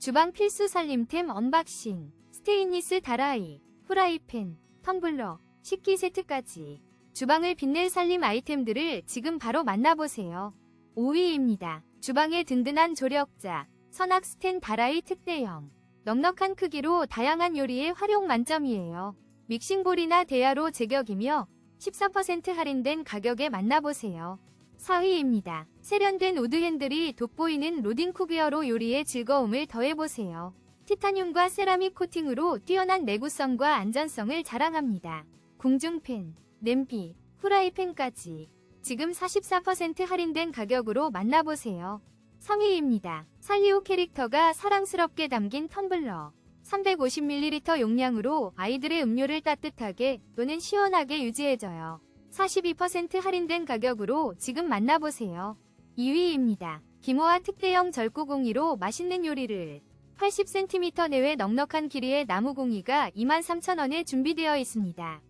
주방 필수 살림템 언박싱, 스테인리스 다라이, 후라이팬, 텀블러, 식기 세트까지 주방을 빛낼 살림 아이템들을 지금 바로 만나보세요. 5위입니다. 주방의 든든한 조력자, 선악 스텐 다라이 특대형. 넉넉한 크기로 다양한 요리에 활용 만점이에요. 믹싱볼이나 대야로 제격이며 14% 할인된 가격에 만나보세요. 4위입니다. 세련된 우드 핸들이 돋보이는 로딩 쿠비어로 요리의 즐거움을 더해보세요. 티타늄과 세라믹 코팅으로 뛰어난 내구성과 안전성을 자랑합니다. 궁중팬, 냄비, 후라이팬까지 지금 44% 할인된 가격으로 만나보세요. 3위입니다. 살리오 캐릭터가 사랑스럽게 담긴 텀블러. 350ml 용량으로 아이들의 음료를 따뜻하게 또는 시원하게 유지해줘요. 42% 할인된 가격으로 지금 만나보세요. 2위입니다. 기모아 특대형 절구공이로 맛있는 요리를 80cm 내외 넉넉한 길이의 나무공이가 23,000원에 준비되어 있습니다.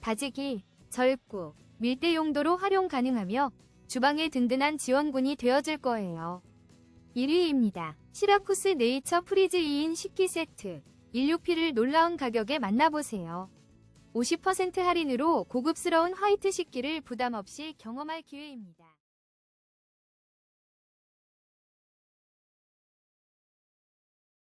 다지기, 절구, 밀대 용도로 활용 가능하며 주방의 든든한 지원군이 되어줄 거예요. 1위입니다. 시라쿠스 네이처 프리즈 2인 식기 세트 16P를 놀라운 가격에 만나보세요. 50% 할인으로 고급스러운 화이트 식기를 부담 없이 경험할 기회입니다.